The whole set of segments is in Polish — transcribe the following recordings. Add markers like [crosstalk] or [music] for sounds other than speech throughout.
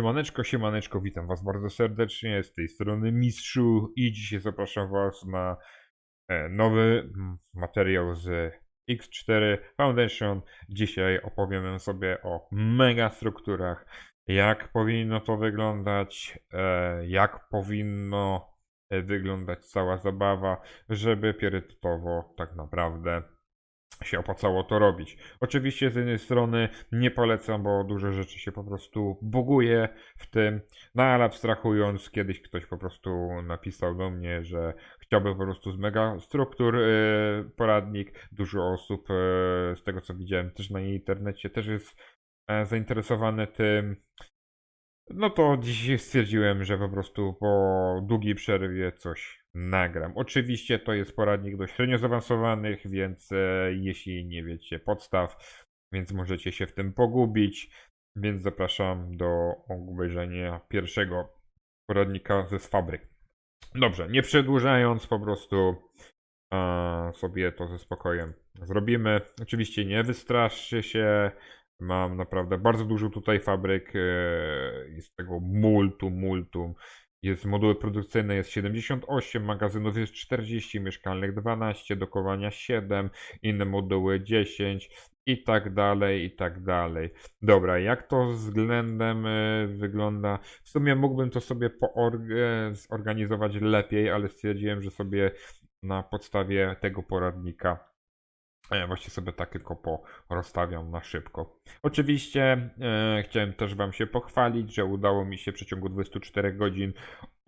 Siemaneczko, siemaneczko, witam was bardzo serdecznie, z tej strony Mistrzu i dzisiaj zapraszam was na e, nowy materiał z X4 Foundation. Dzisiaj opowiem sobie o megastrukturach, jak powinno to wyglądać, e, jak powinno e, wyglądać cała zabawa, żeby priorytetowo tak naprawdę się opłacało to robić. Oczywiście z jednej strony nie polecam, bo dużo rzeczy się po prostu buguje w tym, no ale abstrahując, kiedyś ktoś po prostu napisał do mnie, że chciałby po prostu z mega struktur yy, poradnik. Dużo osób yy, z tego co widziałem też na internecie też jest e, zainteresowane tym. No to dziś stwierdziłem, że po prostu po długiej przerwie coś nagram. Oczywiście to jest poradnik do średnio zaawansowanych, więc e, jeśli nie wiecie podstaw, więc możecie się w tym pogubić, więc zapraszam do obejrzenia pierwszego poradnika ze Sfabryk. Dobrze, nie przedłużając, po prostu e, sobie to ze spokojem zrobimy. Oczywiście nie wystraszcie się, Mam naprawdę bardzo dużo tutaj fabryk. e, Jest tego multum, multum. Jest moduły produkcyjne, jest 78, magazynów jest 40, mieszkalnych 12, dokowania 7, inne moduły 10 i tak dalej, i tak dalej. Dobra, jak to względem e, wygląda? W sumie mógłbym to sobie e, zorganizować lepiej, ale stwierdziłem, że sobie na podstawie tego poradnika E, Właśnie sobie tak tylko porozstawiam na szybko. Oczywiście e, chciałem też Wam się pochwalić, że udało mi się w przeciągu 24 godzin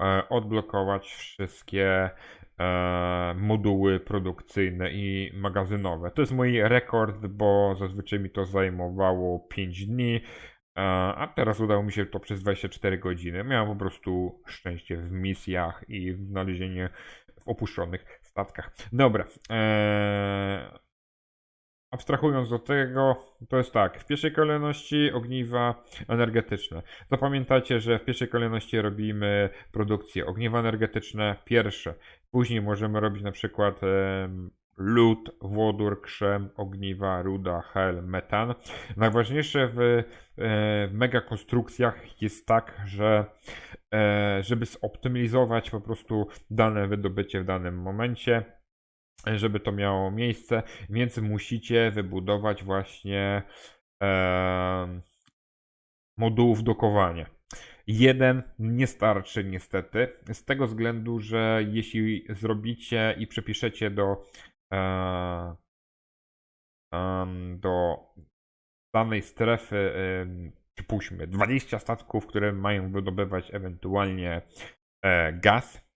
e, odblokować wszystkie e, moduły produkcyjne i magazynowe. To jest mój rekord, bo zazwyczaj mi to zajmowało 5 dni. e, A teraz udało mi się to przez 24 godziny. Miałem po prostu szczęście w misjach i w znalezieniu w opuszczonych statkach. Dobra. E, Abstrahując od tego, to jest tak. W pierwszej kolejności ogniwa energetyczne. Zapamiętajcie, że w pierwszej kolejności robimy produkcję ogniwa energetyczne pierwsze. Później możemy robić na przykład lód, wodór, krzem, ogniwa, ruda, hel, metan. Najważniejsze w, e, w megakonstrukcjach jest tak, że e, żeby zoptymalizować po prostu dane wydobycie w danym momencie, żeby to miało miejsce, więc musicie wybudować właśnie e, modułów dokowania. Jeden nie starczy niestety, z tego względu, że jeśli zrobicie i przepiszecie do, e, em, do danej strefy, em, przypuśćmy, 20 statków, które mają wydobywać ewentualnie e, gaz,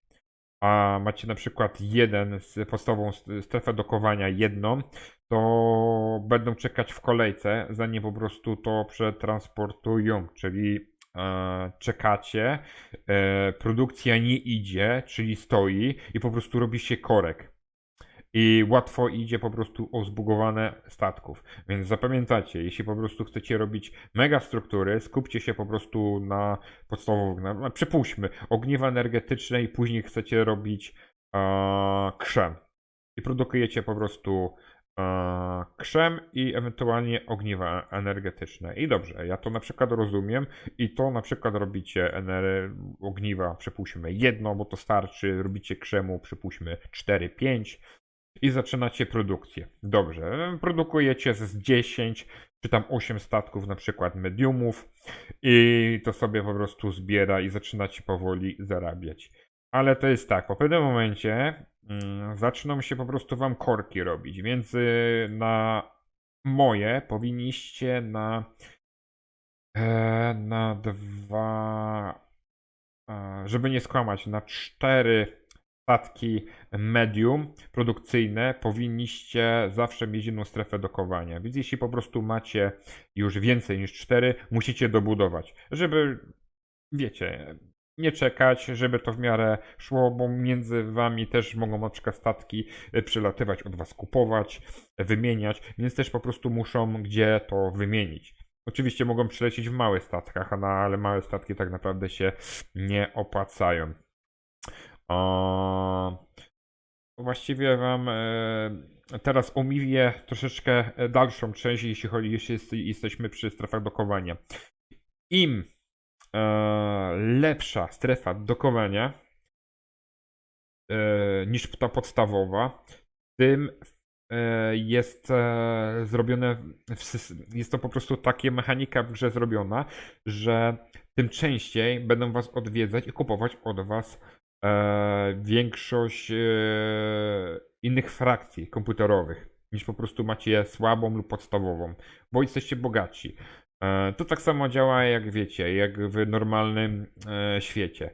a macie na przykład jeden z podstawową strefę dokowania jedną, to będą czekać w kolejce, zanim po prostu to przetransportują, czyli e, czekacie, e, produkcja nie idzie, czyli stoi i po prostu robi się korek. I łatwo idzie po prostu o zbugowane statków. Więc zapamiętajcie, jeśli po prostu chcecie robić mega struktury, skupcie się po prostu na podstawowych, na, na, przypuśćmy, ogniwa energetyczne i później chcecie robić e, krzem. I produkujecie po prostu e, krzem i ewentualnie ogniwa energetyczne. I dobrze, ja to na przykład rozumiem i to na przykład robicie ener- ogniwa, przypuśćmy jedno, bo to starczy, robicie krzemu, przypuśćmy 4-5 i zaczynacie produkcję. Dobrze, produkujecie z 10 czy tam 8 statków, na przykład mediumów, i to sobie po prostu zbiera i zaczynacie powoli zarabiać. Ale to jest tak, po pewnym momencie mm, zaczną się po prostu wam korki robić, więc y, na moje powinniście na e, na dwa żeby nie skłamać, na cztery statki medium produkcyjne powinniście zawsze mieć jedną strefę dokowania. Więc jeśli po prostu macie już więcej niż cztery, musicie dobudować, żeby wiecie, nie czekać, żeby to w miarę szło, bo między wami też mogą na przykład statki y, przylatywać, od was kupować, wymieniać, więc też po prostu muszą gdzie to wymienić. Oczywiście mogą przylecieć w małych statkach, na, ale małe statki tak naprawdę się nie opłacają. O, właściwie wam e, teraz omówię troszeczkę e, dalszą część, jeśli chodzi, jeśli jest, jesteśmy przy strefach dokowania. Im e, lepsza strefa dokowania niż ta podstawowa, tym jest zrobione, jest to po prostu takie mechanika w grze zrobiona, że tym częściej będą was odwiedzać i kupować od was większość e, innych frakcji komputerowych niż po prostu macie słabą lub podstawową, bo jesteście bogaci. E, to tak samo działa jak wiecie, jak w normalnym e, świecie.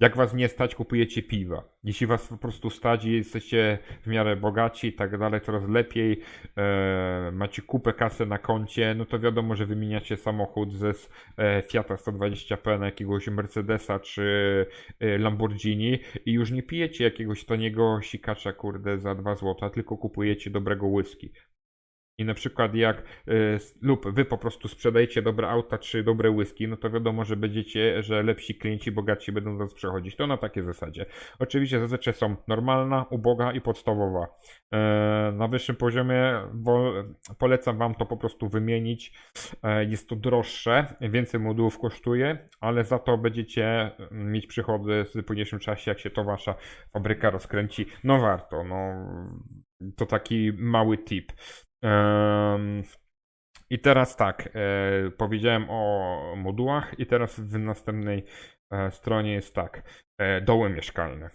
Jak was nie stać, kupujecie piwa. Jeśli was po prostu stać i jesteście w miarę bogaci i tak dalej, coraz lepiej, e, macie kupę kasy na koncie, no to wiadomo, że wymieniacie samochód ze e, Fiata 120p na jakiegoś Mercedesa czy e, Lamborghini i już nie pijecie jakiegoś taniego sikacza, kurde, za 2 złota, tylko kupujecie dobrego whisky. I na przykład jak s- lub wy po prostu sprzedajecie dobre auta czy dobre whisky, no to wiadomo, że będziecie, że lepsi klienci, bogatsi będą do was przechodzić. To na takiej zasadzie. Oczywiście zazwyczaj są normalna, uboga i podstawowa. E, na wyższym poziomie polecam wam to po prostu wymienić. E, jest to droższe, więcej modułów kosztuje, ale za to będziecie mieć przychody w późniejszym czasie, jak się to wasza fabryka rozkręci. No warto, no to taki mały tip. I teraz tak, e, powiedziałem o modułach, i teraz w następnej e, stronie jest tak, e, doły mieszkalne.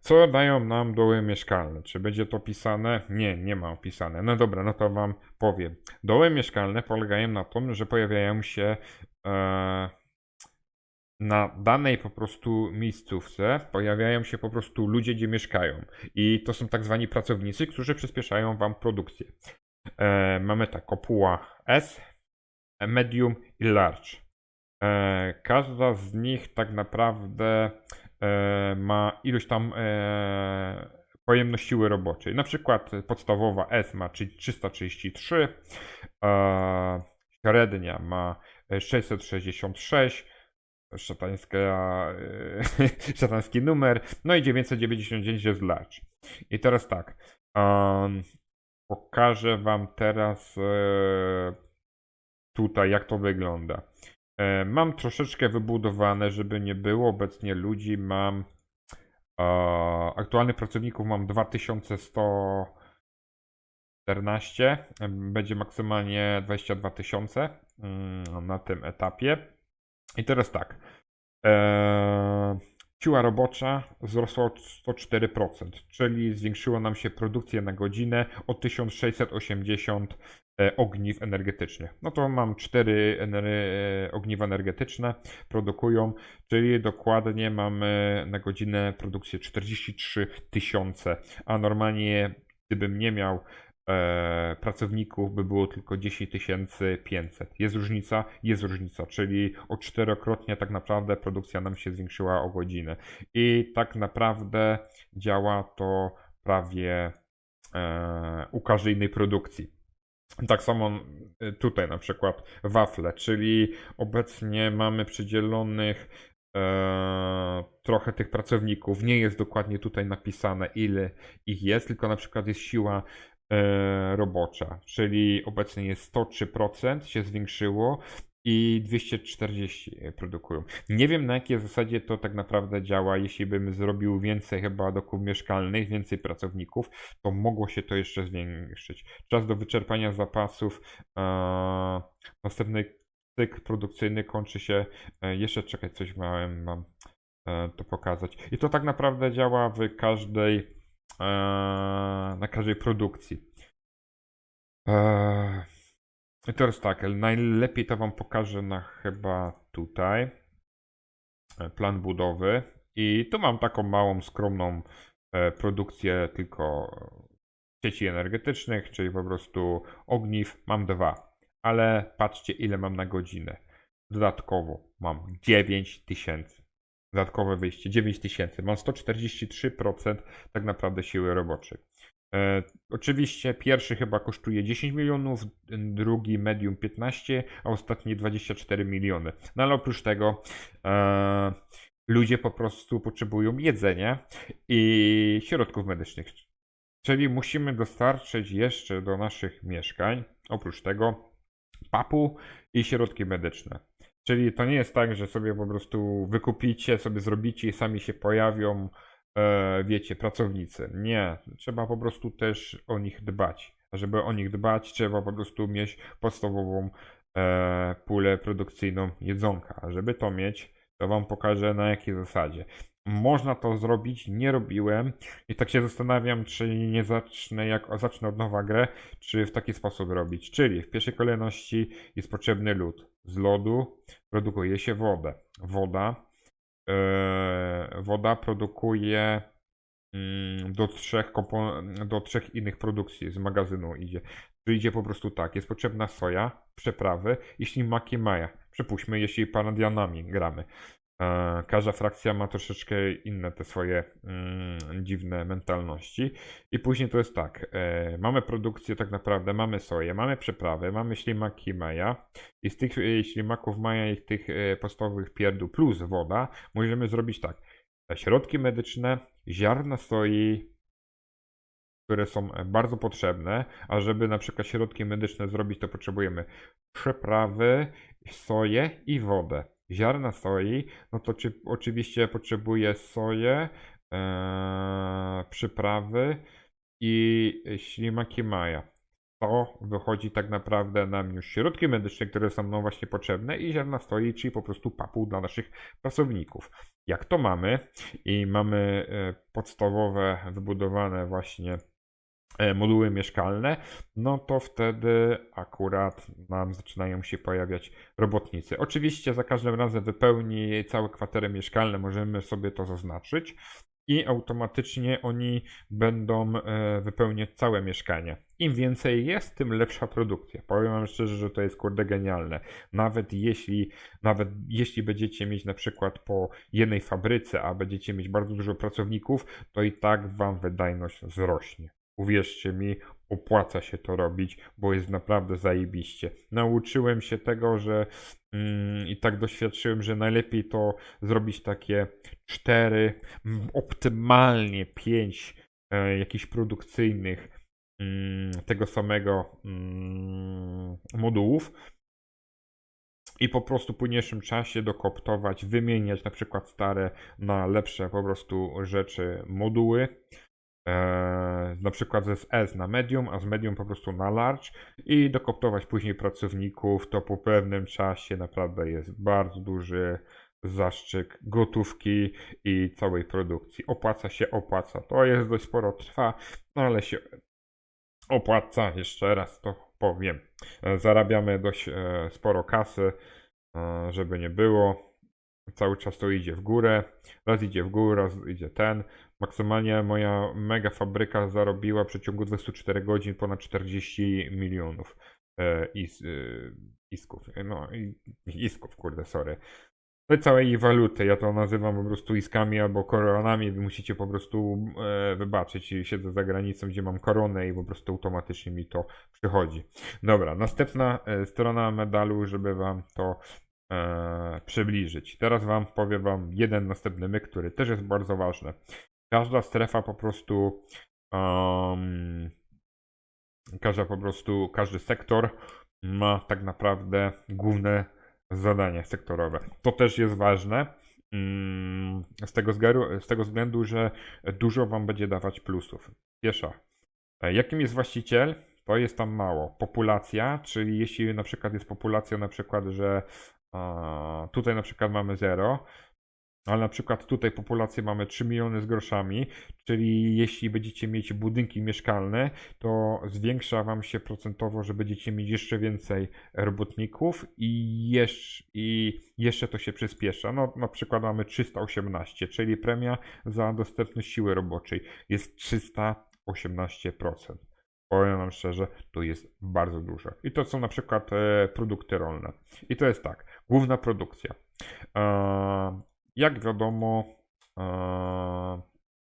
Co dają nam doły mieszkalne? Czy będzie to opisane? Nie, nie ma opisane. No dobra, no to wam powiem. Doły mieszkalne polegają na tym, że pojawiają się na danej po prostu miejscówce pojawiają się po prostu ludzie, gdzie mieszkają. I to są tak zwani pracownicy, którzy przyspieszają wam produkcję. E, mamy tak, kopuła S, e, medium i large. E, każda z nich tak naprawdę e, ma ilość tam e, pojemność siły roboczej. Na przykład podstawowa S ma trzy- 333, e, średnia ma e, 666, szatańska, e, [laughs] szatański numer, no i 999 jest large. I teraz tak, em, pokażę wam teraz e, tutaj jak to wygląda. E, mam troszeczkę wybudowane, żeby nie było obecnie ludzi, mam e, aktualnych pracowników mam 2114, e, będzie maksymalnie 22 tysiące mm, na tym etapie. I teraz tak. Eee, siła robocza wzrosła o 104%, czyli zwiększyła nam się produkcja na godzinę o 1680 e, ogniw energetycznych. No to mam 4 ener- e, ogniwa energetyczne, produkują, czyli dokładnie mamy na godzinę produkcję 43 tysiące, a normalnie gdybym nie miał e, pracowników by było tylko 10 500. Jest różnica? Jest różnica, czyli o czterokrotnie tak naprawdę produkcja nam się zwiększyła o godzinę. I tak naprawdę działa to prawie e, u każdej innej produkcji. Tak samo e, tutaj na przykład wafle, czyli obecnie mamy przydzielonych e, trochę tych pracowników. Nie jest dokładnie tutaj napisane ile ich jest, tylko na przykład jest siła robocza, czyli obecnie jest 103% się zwiększyło i 240 produkują. Nie wiem na jakiej zasadzie to tak naprawdę działa. Jeśli bym zrobił więcej chyba doków mieszkalnych, więcej pracowników, to mogło się to jeszcze zwiększyć. Czas do wyczerpania zapasów. E, następny cykl produkcyjny kończy się. E, jeszcze czekać, coś miałem mam e, to pokazać. I to tak naprawdę działa w każdej e, na każdej produkcji. Eee, I teraz tak, najlepiej to Wam pokażę na chyba tutaj e, plan budowy. I tu mam taką małą, skromną produkcję tylko sieci energetycznych, czyli po prostu ogniw. Mam dwa, ale patrzcie ile mam na godzinę. Dodatkowo mam 9000 tysięcy. Dodatkowe wyjście 9000. Mam 143% tak naprawdę siły roboczej. E, oczywiście pierwszy chyba kosztuje 10 milionów, drugi medium 15, a ostatni 24 miliony. No ale oprócz tego e, ludzie po prostu potrzebują jedzenia i środków medycznych. Czyli musimy dostarczyć jeszcze do naszych mieszkań, oprócz tego, papu i środki medyczne. Czyli to nie jest tak, że sobie po prostu wykupicie, sobie zrobicie i sami się pojawią, e, wiecie, pracownicy. Nie, trzeba po prostu też o nich dbać. A żeby o nich dbać, trzeba po prostu mieć podstawową e, pulę produkcyjną jedzonka. A żeby to mieć, to wam pokażę na jakiej zasadzie. Można to zrobić, nie robiłem i tak się zastanawiam, czy nie zacznę, jak zacznę od nowa grę, czy w taki sposób robić. Czyli w pierwszej kolejności jest potrzebny lód. Z lodu produkuje się wodę. Woda, e, woda produkuje mm, do trzech, do trzech innych produkcji z magazynu idzie. Tu idzie po prostu tak, jest potrzebna soja, przeprawy i ślimaki maja. Przypuśćmy, jeśli paradianami gramy. E, Każda frakcja ma troszeczkę inne te swoje mm, dziwne mentalności. I później to jest tak, e, mamy produkcję tak naprawdę, mamy soję, mamy przeprawy, mamy ślimaki maja i z tych e, ślimaków maja i tych e, podstawowych pierdół plus woda możemy zrobić tak, środki medyczne, ziarna soi, które są bardzo potrzebne, a żeby na przykład środki medyczne zrobić, to potrzebujemy przeprawy, soję i wodę. Ziarna soi, no to czy, oczywiście potrzebuję soję, e, przyprawy i ślimaki maja. To wychodzi tak naprawdę nam już środki medyczne, które są nam właśnie potrzebne i ziarna soi, czyli po prostu papuł dla naszych pracowników. Jak to mamy i mamy e, podstawowe wybudowane właśnie moduły mieszkalne, no to wtedy akurat nam zaczynają się pojawiać robotnicy. Oczywiście za każdym razem wypełni całe kwatery mieszkalne, możemy sobie to zaznaczyć i automatycznie oni będą e, wypełniać całe mieszkanie. Im więcej jest, tym lepsza produkcja. Powiem wam szczerze, że to jest kurde genialne. Nawet jeśli, nawet jeśli będziecie mieć na przykład po jednej fabryce, a będziecie mieć bardzo dużo pracowników, to i tak wam wydajność wzrośnie. Uwierzcie mi, opłaca się to robić, bo jest naprawdę zajebiście. Nauczyłem się tego, że mm, i tak doświadczyłem, że najlepiej to zrobić takie cztery, mm, optymalnie pięć e, jakichś produkcyjnych mm, tego samego mm, modułów i po prostu w późniejszym czasie dokoptować, wymieniać na przykład stare na lepsze po prostu rzeczy, moduły. Eee, na przykład z S na medium, a z medium po prostu na large i dokoptować później pracowników, to po pewnym czasie naprawdę jest bardzo duży zaszczyk gotówki i całej produkcji. Opłaca się, opłaca. To jest dość sporo trwa, ale się opłaca, jeszcze raz to powiem. E, Zarabiamy dość e, sporo kasy, e, żeby nie było. Cały czas to idzie w górę. Raz idzie w górę, raz idzie ten. Maksymalnie moja mega fabryka zarobiła w przeciągu 24 godzin ponad 40 milionów e, is, e, isków. No, isków, kurde, sorry. No i całej jej waluty. Ja to nazywam po prostu iskami albo koronami. Wy musicie po prostu e, wybaczyć. Siedzę za granicą, gdzie mam koronę i po prostu automatycznie mi to przychodzi. Dobra, następna e, strona medalu, żeby wam to e, przybliżyć. Teraz wam powiem wam jeden następny myk, który też jest bardzo ważny. Każda strefa po prostu um, każda po prostu, każdy sektor ma tak naprawdę główne zadanie sektorowe. To też jest ważne. mm, Z tego, względu, z tego względu, że dużo wam będzie dawać plusów. Pierwsza. e, Jakim jest właściciel? To jest tam mało. Populacja, czyli jeśli na przykład jest populacja, na przykład, że a, tutaj na przykład mamy 0, ale na przykład tutaj populację mamy 3 miliony z groszami, czyli jeśli będziecie mieć budynki mieszkalne, to zwiększa wam się procentowo, że będziecie mieć jeszcze więcej robotników i jeszcze, i jeszcze to się przyspiesza. No na przykład mamy 318, czyli premia za dostępność siły roboczej jest 318%. Powiem wam szczerze, to jest bardzo dużo. I to są na przykład e, produkty rolne. I to jest tak, główna produkcja. E, jak wiadomo, e,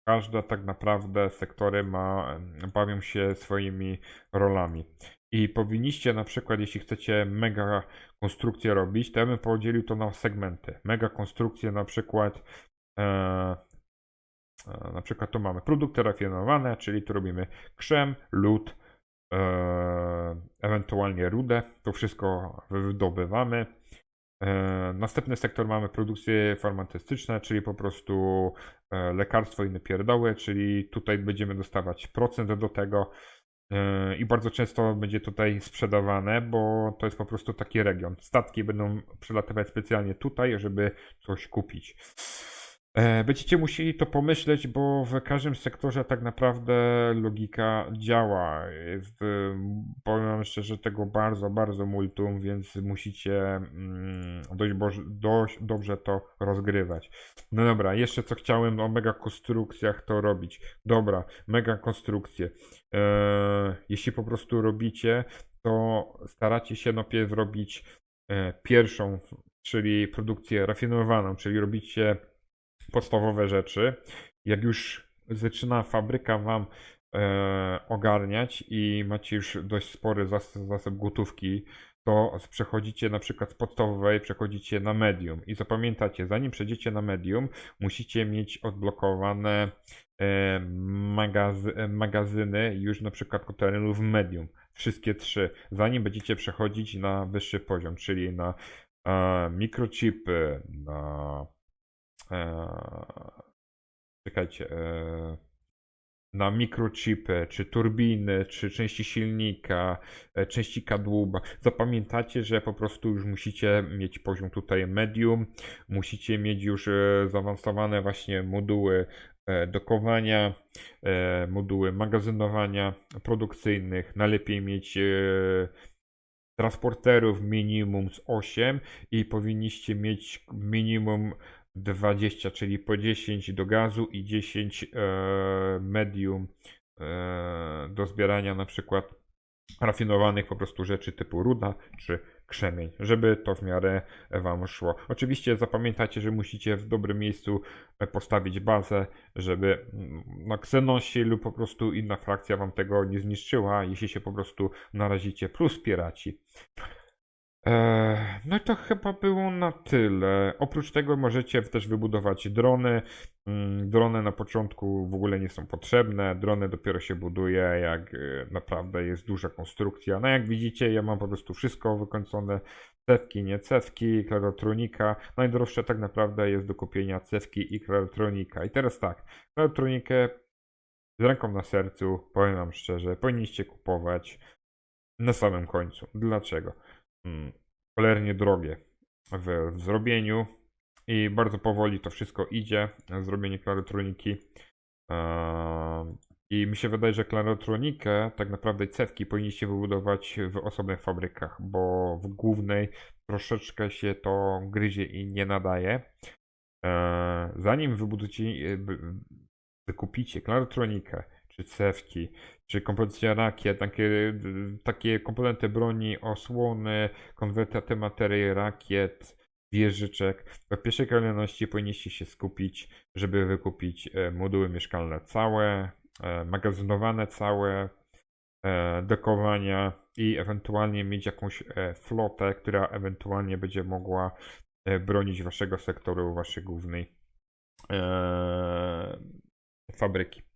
każde tak naprawdę sektory ma, bawią się swoimi rolami. I powinniście na przykład, jeśli chcecie mega konstrukcję robić, to ja bym podzielił to na segmenty. Mega konstrukcje na przykład e, na przykład tu mamy produkty rafinowane, czyli tu robimy krzem, lód, e, ewentualnie rudę. To wszystko wydobywamy. E, Następny sektor mamy produkcje farmaceutyczne, czyli po prostu e, lekarstwo i inne pierdoły, czyli tutaj będziemy dostawać procent do tego e, i bardzo często będzie tutaj sprzedawane, bo to jest po prostu taki region. Statki będą przelatywać specjalnie tutaj, żeby coś kupić. E, Będziecie musieli to pomyśleć, bo w każdym sektorze tak naprawdę logika działa. Jest, e, powiem szczerze, tego bardzo, bardzo multum, więc musicie mm, dość, dość dobrze to rozgrywać. No dobra, jeszcze co chciałem o mega konstrukcjach to robić. Dobra, mega konstrukcje. E, jeśli po prostu robicie, to staracie się najpierw zrobić e, pierwszą, czyli produkcję rafinowaną, czyli robicie podstawowe rzeczy. Jak już zaczyna fabryka Wam e, ogarniać i macie już dość spory zasób, zasób gotówki, to przechodzicie na przykład z podstawowej, przechodzicie na medium. I zapamiętacie, zanim przejdziecie na medium, musicie mieć odblokowane e, e, magazyny już na przykład kontenerów medium. Wszystkie trzy, zanim będziecie przechodzić na wyższy poziom, czyli na e, mikrochipy, na czekajcie, eee, na mikrochipy, czy turbiny, czy części silnika, e, części kadłuba. Zapamiętacie, że po prostu już musicie mieć poziom tutaj medium, musicie mieć już e, zaawansowane właśnie moduły e, dokowania, e, moduły magazynowania produkcyjnych. Najlepiej mieć e, transporterów minimum z 8 i powinniście mieć minimum 20, czyli po 10 do gazu i 10 e, medium e, do zbierania na przykład rafinowanych po prostu rzeczy typu ruda czy krzemień, żeby to w miarę Wam szło. Oczywiście zapamiętajcie, że musicie w dobrym miejscu e, postawić bazę, żeby mm, no, Xenosi lub po prostu inna frakcja Wam tego nie zniszczyła, jeśli się po prostu narazicie, plus piraci. Eee, No to chyba było na tyle. Oprócz tego możecie też wybudować drony. Mm, Drony na początku w ogóle nie są potrzebne. Drony dopiero się buduje, jak e, naprawdę jest duża konstrukcja. No jak widzicie, ja mam po prostu wszystko wykończone. Cewki, nie cewki, klarotronika. Najdroższe tak naprawdę jest do kupienia cewki i klarotronika. I teraz tak, klarotronikę z ręką na sercu, powiem wam szczerze, powinniście kupować na samym końcu. Dlaczego? Mm, cholernie drogie w, w zrobieniu i bardzo powoli to wszystko idzie, zrobienie klarytroniki. Eee, I mi się wydaje, że klarytronikę, tak naprawdę cewki powinniście wybudować w osobnych fabrykach, bo w głównej troszeczkę się to gryzie i nie nadaje. Eee, Zanim wybudujecie, e, wykupicie klarytronikę, czy cewki, czy kompozycja rakiet, takie, takie komponenty broni, osłony, konwertaty materii rakiet, wieżyczek. W pierwszej kolejności powinniście się skupić, żeby wykupić e, moduły mieszkalne całe, e, magazynowane całe, e, dekowania i ewentualnie mieć jakąś flotę, która ewentualnie będzie mogła bronić waszego sektoru, waszej głównej fabryki.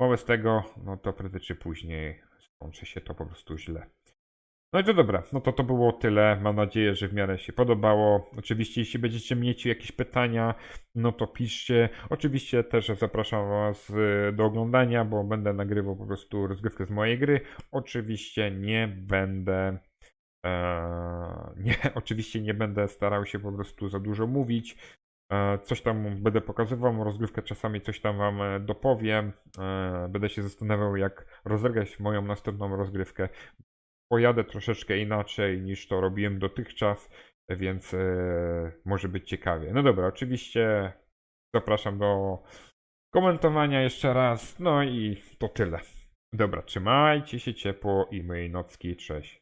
Wobec tego, no to prędzej później skończy się to po prostu źle. No i to dobra, no to to było tyle. Mam nadzieję, że w miarę się podobało. Oczywiście, jeśli będziecie mieć jakieś pytania, no to piszcie. Oczywiście też zapraszam Was y, do oglądania, bo będę nagrywał po prostu rozgrywkę z mojej gry. Oczywiście nie będę. e, [laughs] nie, oczywiście nie będę starał się po prostu za dużo mówić. E, Coś tam będę pokazywał, rozgrywkę czasami coś tam wam e, dopowiem. E, Będę się zastanawiał, jak rozegrać moją następną rozgrywkę. Pojadę troszeczkę inaczej niż to robiłem dotychczas, więc może być ciekawie. No dobra, oczywiście zapraszam do komentowania jeszcze raz. No i to tyle. Dobra, trzymajcie się ciepło i myj nocki, cześć.